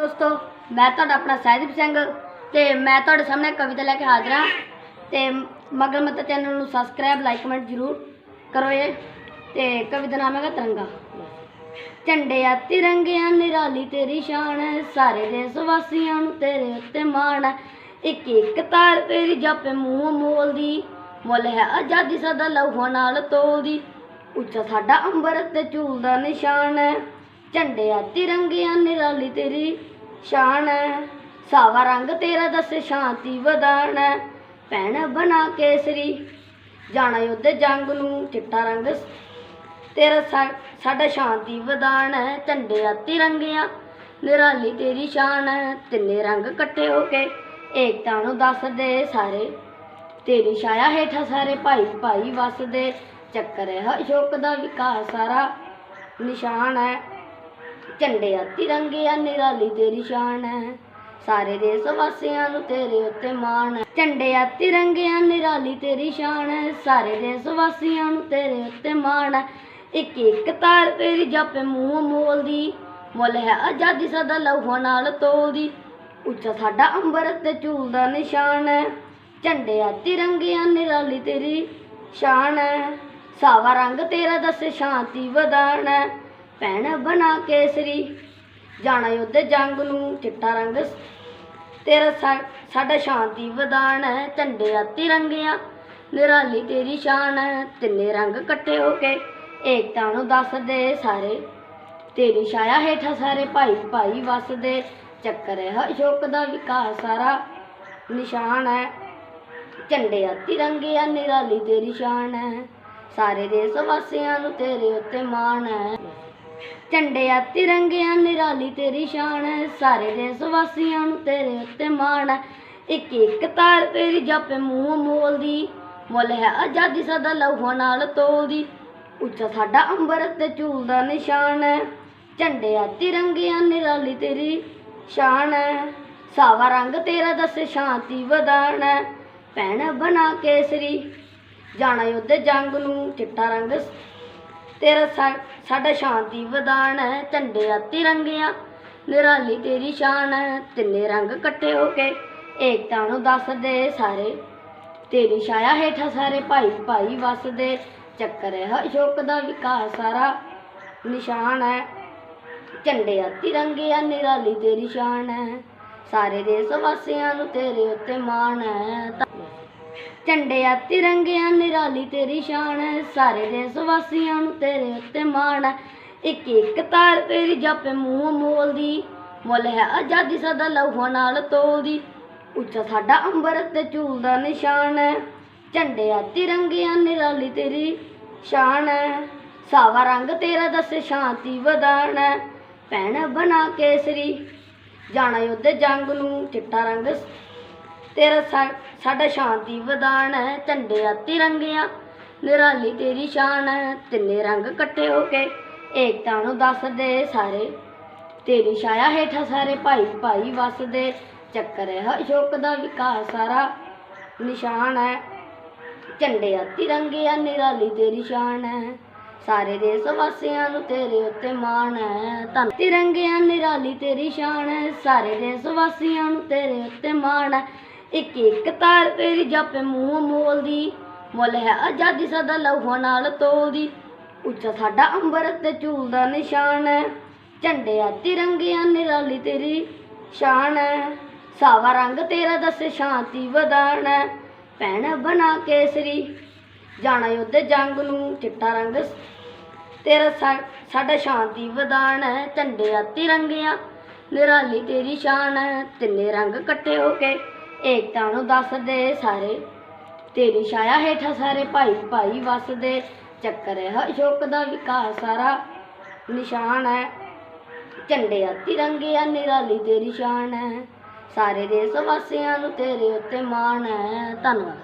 ਦੋਸਤੋ, ਮੈਂ ਤੁਹਾਡਾ ਆਪਣਾ ਸਹਿਜਦੀਪ ਸਿੰਘ ਤੇ ਮੈਂ ਤੁਹਾਡੇ ਸਾਹਮਣੇ ਕਵਿਤਾ ਲੈ ਕੇ ਹਾਜ਼ਰ ਹਾਂ ਤੇ ਮਗਰ ਮਤ ਚੈਨਲ ਨੂੰ ਸਬਸਕ੍ਰਾਈਬ ਲਾਈਕ ਕਮੈਂਟ ਜ਼ਰੂਰ ਕਰੋ ਇਹ ਤੇ ਕਵਿਤਾ ਨਾਮ ਹੈਗਾ ਤਿਰੰਗਾ। ਝੰਡਿਆ ਤਿਰੰਗਿਆਂ ਨਿਰਾਲੀ ਤੇਰੀ ਸ਼ਾਨ ਹੈ, ਸਾਰੇ ਦੇਸ਼ ਵਾਸੀਆਂ ਨੂੰ ਤੇਰੇ ਉੱਤੇ ਮਾਣ ਹੈ। ਇੱਕ ਇੱਕ ਤਾਰ ਤੇਰੀ ਜਾਪੇ ਮੂੰਹ ਮੋਲਦੀ, ਮੁੱਲ ਹੈ ਆਜ਼ਾਦੀ ਸਦਾ ਲਹੂਆਂ ਨਾਲ ਤੋਲਦੀ। ਉੱਚਾ ਸਾਡਾ ਅੰਬਰ ਤੇ ਝੂਲਦਾ ਨਿਸ਼ਾਨ ਹੈ, ਝੰਡਿਆ ਤਿਰੰਗਿਆਂ ਨਿਰਾਲੀ ਤੇਰੀ ਸ਼ਾਨ ਸਾਵਾ ਰੰਗ ਤੇਰਾ ਦੱਸ, ਸ਼ਾਂਤੀ ਵਧਾਣ ਭੈਣ ਬਣਾ ਕੇਸਰੀ, ਜਾਣਾ ਯੁੱਧ ਜੰਗ ਨੂੰ। ਚਿੱਟਾ ਰੰਗ ਤੇਰਾ ਸਾਡਾ ਸ਼ਾਂਤੀ ਵਧਾਣ ਝੰਡੇ ਝੰਡਿਆ ਤਿਰੰਗਿਆਂ ਨਿਰਾਲੀ ਤੇਰੀ ਸ਼ਾਨ ਹੈ। ਤਿੰਨੇ ਰੰਗ ਇਕੱਠੇ ਹੋ ਕੇ ਏਕਤਾ ਨੂੰ ਦੱਸਦੇ ਸਾਰੇ। ਤੇਰੀ ਛਾਇਆ ਹੇਠਾਂ ਸਾਰੇ ਭਾਈ ਭਾਈ ਵਸਦੇ। ਚੱਕਰ ਹੈ ਅਸ਼ੋਕ ਦਾ ਵਿਕਾਸ ਸਾਰਾ। ਨਿਸ਼ਾਨ ਹੈ। ਝੰਡਿਆ ਤਿਰੰਗਿਆਂ ਨਿਰਾਲੀ ਤੇਰੀ ਸ਼ਾਨ ਹੈ। ਸਾਰੇ ਦੇਸ਼ ਵਾਸੀਆਂ ਨੂੰ ਤੇਰੇ ਉੱਤੇ ਮਾਣ ਹੈ। ਝੰਡਿਆ ਤਿਰੰਗਿਆਂ ਨਿਰਾਲੀ ਤੇਰੀ ਸ਼ਾਨ ਹੈ। ਸਾਰੇ ਦੇਸ਼ ਵਾਸੀਆਂ ਨੂੰ ਤੇਰੇ ਉੱਤੇ ਮਾਣ ਹੈ। ਇੱਕ ਇੱਕ ਤਾਰ ਤੇਰੀ ਜਾਪੇ ਮੂੰਹ ਮੋਲਦੀ। ਮੁੱਲ ਹੈ ਆਜ਼ਾਦੀ ਸਦਾ ਲਹੂਆਂ ਨਾਲ ਤੋਲਦੀ। ਉੱਚਾ ਸਾਡਾ ਅੰਬਰ ਤੇ ਝੂਲ ਦਾ ਨਿਸ਼ਾਨ ਹੈ। ਝੰਡਿਆ ਤਿਰੰਗਿਆਂ ਨਿਰਾਲੀ ਤੇਰੀ ਸ਼ਾਨ ਹੈ। ਸਾਵਾ ਰੰਗ ਤੇਰਾ ਦੱਸੇ ਸ਼ਾਂਤੀ ਵਧਾਣ ਭੈਣ ਬਣਾ ਕੇਸਰੀ। ਜਾਣਾ ਯੁੱਧ ਜੰਗ ਨੂੰ, ਚਿੱਟਾ ਰੰਗ ਤੇਰਾ ਸਾਡਾ ਸ਼ਾਂਤੀ ਵਧਾਣ ਹੈ ਝੰਡਿਆ ਤਿਰੰਗਿਆਂ ਨਿਰਾਲੀ ਤੇਰੀ ਸ਼ਾਨ ਹੈ, ਤਿੰਨੇ ਰੰਗ ਇਕੱਠੇ ਹੋ ਕੇ। ਏਕਤਾ ਨੂੰ ਦੱਸਦੇ ਸਾਰੇ, ਤੇਰੀ ਛਾਇਆ ਹੇਠਾਂ ਸਾਰੇ ਭਾਈ ਭਾਈ ਵਸਦੇ। ਚੱਕਰ ਹੈ ਅਸ਼ੋਕ ਦਾ ਵਿਕਾਸ ਸਾਰਾ, ਨਿਸ਼ਾਨ ਹੈ। ਝੰਡਿਆ ਤਿਰੰਗਿਆਂ ਨਿਰਾਲੀ ਤੇਰੀ ਸ਼ਾਨ ਹੈ। ਸਾਰੇ ਦੇਸ਼ ਵਾਸੀਆਂ ਨੂੰ ਤੇਰੇ ਉੱਤੇ ਮਾਣ ਹੈ। ਝੰਡਿਆ ਤਿਰੰਗਿਆਂ ਨਿਰਾਲੀ ਤੇਰੀ ਸ਼ਾਨ ਹੈ, ਸਾਰੇ ਦੇਸ਼ ਵਾਸੀਆਂ ਨੂੰ ਤੇਰੇ ਉੱਤੇ ਮਾਣ ਹੈ। ਇੱਕ ਇੱਕ ਤਾਰ ਤੇਰੀ ਜਾਪੇ ਮੂੰਹ ਮੋਲਦੀ, ਮੁੱਲ ਹੈ ਆਜ਼ਾਦੀ ਸਦਾ ਲਹੂਆਂ ਨਾਲ ਤੋਲਦੀ। ਉੱਚਾ ਸਾਡਾ ਅੰਬਰ ਤੇ ਝੂਲਦਾ ਨਿਸ਼ਾਨ ਹੈ, ਝੰਡਿਆ ਤਿਰੰਗਿਆਂ ਨਿਰਾਲੀ ਤੇਰੀ ਸ਼ਾਨ ਹੈ। ਸਾਵਾ ਰੰਗ ਤੇਰਾ ਦੱਸ ਸ਼ਾਂਤੀ ਵਧਾਣ ਹੈ, ਭੈਣ ਬਣਾ ਕੇਸਰੀ, ਜਾਣਾ ਯੁੱਧ ਜੰਗ ਨੂੰ, ਚਿੱਟਾ ਰੰਗ ਤੇਰਾ ਸਾਡਾ ਸ਼ਾਂਤੀ ਵਧਾਣ ਹੈ ਝੰਡਿਆ ਤਿਰੰਗਿਆਂ ਨਿਰਾਲੀ ਤੇਰੀ ਸ਼ਾਨ ਹੈ, ਤਿੰਨੇ ਰੰਗ ਇਕੱਠੇ ਹੋ ਕੇ। ਏਕਤਾ ਨੂੰ ਦੱਸਦੇ ਸਾਰੇ। ਤੇਰੀ ਛਾਇਆ ਹੇਠਾਂ ਸਾਰੇ ਭਾਈ ਭਾਈ ਵਸਦੇ। ਚੱਕਰ ਹੈ ਅਸ਼ੋਕ ਦਾ ਵਿਕਾਸ ਸਾਰਾ। ਨਿਸ਼ਾਨ ਹੈ ਝੰਡਿਆ ਤਿਰੰਗਿਆਂ ਨਿਰਾਲੀ ਤੇਰੀ ਸ਼ਾਨ ਹੈ। ਸਾਰੇ ਦੇਸ਼ ਵਾਸੀਆਂ ਨੂੰ ਤੇਰੇ ਉੱਤੇ ਮਾਣ ਹੈ। ਤਾਂ- ਝੰਡਿਆ ਤਿਰੰਗਿਆਂ ਨਿਰਾਲੀ ਤੇਰੀ ਸ਼ਾਨ ਹੈ ਸਾਰੇ ਦੇਸ਼ ਵਾਸੀਆਂ ਨੂੰ ਤੇਰੇ ਉੱਤੇ ਮਾਣ ਹੈ। ਇੱਕ ਇੱਕ ਤਾਰ ਤੇਰੀ ਜਾਪੇ ਮੂੰਹ ਮੋਲਦੀ, ਮੁੱਲ ਹੈ ਆਜ਼ਾਦੀ ਸਦਾ ਲਹੂਆਂ ਨਾਲ ਤੋਲਦੀ। ਉੱਚਾ ਸਾਡਾ ਅੰਬਰ ਤੇ ਝੂਲ ਦਾ ਨਿਸ਼ਾਨ ਹੈ। ਝੰਡਿਆ ਤਿਰੰਗਿਆਂ ਨਿਰਾਲੀ ਤੇਰੀ ਸ਼ਾਨ ਹੈ। ਸਾਵਾ ਰੰਗ ਤੇਰਾ ਦੱਸ ਸ਼ਾਂਤੀ ਵਧਾਣ ਹੈ। ਭੈਣ ਬਣਾ ਕੇਸਰੀ, ਜਾਣਾ ਯੁੱਧ ਜੰਗ ਨੂੰ, ਚਿੱਟਾ ਰੰਗ ਤੇਰਾ ਸਾ- ਸਾਡਾ ਸ਼ਾਂਤੀ ਵਧਾਣ ਹੈ ਝੰਡਿਆ ਤਿਰੰਗਿਆਂ ਨਿਰਾਲੀ ਤੇਰੀ ਸ਼ਾਨ ਹੈ, ਤਿੰਨੇ ਰੰਗ ਇਕੱਠੇ ਹੋ ਕੇ। ਏਕਤਾ ਨੂੰ ਦੱਸਦੇ ਸਾਰੇ, ਤੇਰੀ ਛਾਇਆ ਹੇਠਾਂ ਸਾਰੇ ਭਾਈ ਭਾਈ ਵਸਦੇ। ਚੱਕਰ ਹੈ ਅਸ਼ੋਕ ਦਾ ਵਿਕਾਸ, ਸਾਰਾ ਨਿਸ਼ਾਨ ਹੈ। ਝੰਡਿਆ ਤਿਰੰਗਿਆਂ ਨਿਰਾਲੀ ਤੇਰੀ ਸ਼ਾਨ ਹੈ। ਸਾਰੇ ਦੇਸ਼ ਵਾਸੀਆਂ ਨੂੰ ਤੇਰੇ ਉੱਤੇ ਮਾਣ ਹੈ। ਧੰਨ ਤਿਰੰਗਿਆਂ ਨਿਰਾਲੀ ਤੇਰੀ ਸ਼ਾਨ ਹੈ। ਸਾਰੇ ਦੇਸ਼ ਵਾਸੀਆਂ ਨੂੰ ਤੇਰੇ ਉੱਤੇ ਮਾਣ ਹੈ। ਇੱਕ ਇੱਕ ਤਾਰ ਤੇਰੀ ਜਾਪੇ ਮੂੰਹ ਮੋਲਦੀ। ਮੁੱਲ ਹੈ ਆਜ਼ਾਦੀ ਸਦਾ ਲਹੂਆਂ ਨਾਲ ਤੋਲਦੀ। ਉੱਚਾ ਸਾਡਾ ਅੰਬਰ ਤੇ ਝੂਲਦਾ ਨਿਸ਼ਾਨ ਹੈ। ਝੰਡਿਆ ਤਿਰੰਗਿਆਂ ਨਿਰਾਲੀ ਤੇਰੀ ਸ਼ਾਨ ਹੈ। ਸਾਵਾ ਰੰਗ ਤੇਰਾ ਦੱਸੇ ਸ਼ਾਂਤੀ ਵਧਾਣ ਹੈ। ਭੈਣ ਬਣਾ ਕੇਸਰੀ, ਜਾਣਾ ਯੁੱਧ ਜੰਗ ਨੂੰ। ਚਿੱਟਾ ਰੰਗ ਤੇਰਾ ਸਾਡਾ ਸ਼ਾਂਤੀ ਵਧਾਣ ਹੈ। ਝੰਡਿਆ ਤਿਰੰਗਿਆਂ ਨਿਰਾਲੀ ਤੇਰੀ ਸ਼ਾਨ ਹੈ। ਤਿੰਨੇ ਰੰਗ ਇਕੱਠੇ ਹੋ ਕੇ ਏਕਤਾ ਨੂੰ ਦੱਸਦੇ ਸਾਰੇ। ਤੇਰੀ ਛਾਇਆ ਹੇਠਾਂ ਸਾਰੇ ਭਾਈ ਭਾਈ ਵਸਦੇ। ਚੱਕਰ ਹੈ ਅਸ਼ੋਕ ਦਾ ਵਿਕਾਸ ਸਾਰਾ। ਨਿਸ਼ਾਨ ਹੈ। ਝੰਡੇ ਆ ਤਿਰੰਗੇ ਆ ਨਿਰਾਲੀ ਤੇਰੀ ਸ਼ਾਨ ਹੈ। ਸਾਰੇ ਦੇਸ਼ ਵਾਸੀਆਂ ਨੂੰ ਤੇਰੇ ਉੱਤੇ ਮਾਣ ਹੈ। ਧੰਨਵਾਦ।